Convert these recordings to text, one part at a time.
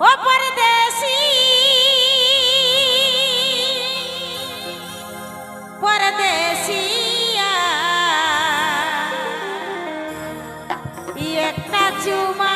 ও পরদেশি। পরদেশিয়া একটা চুমা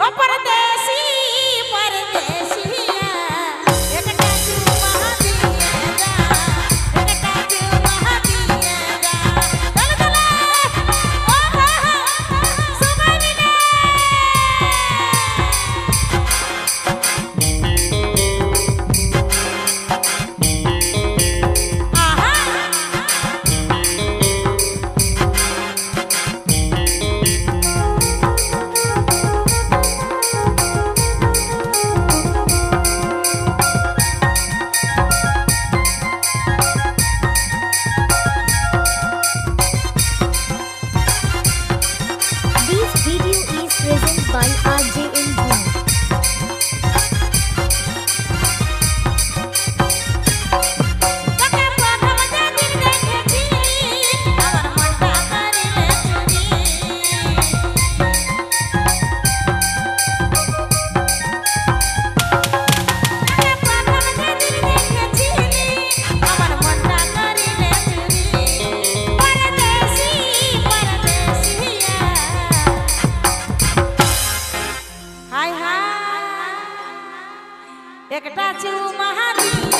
ও হায় হায় একটা চুমা দিয়ে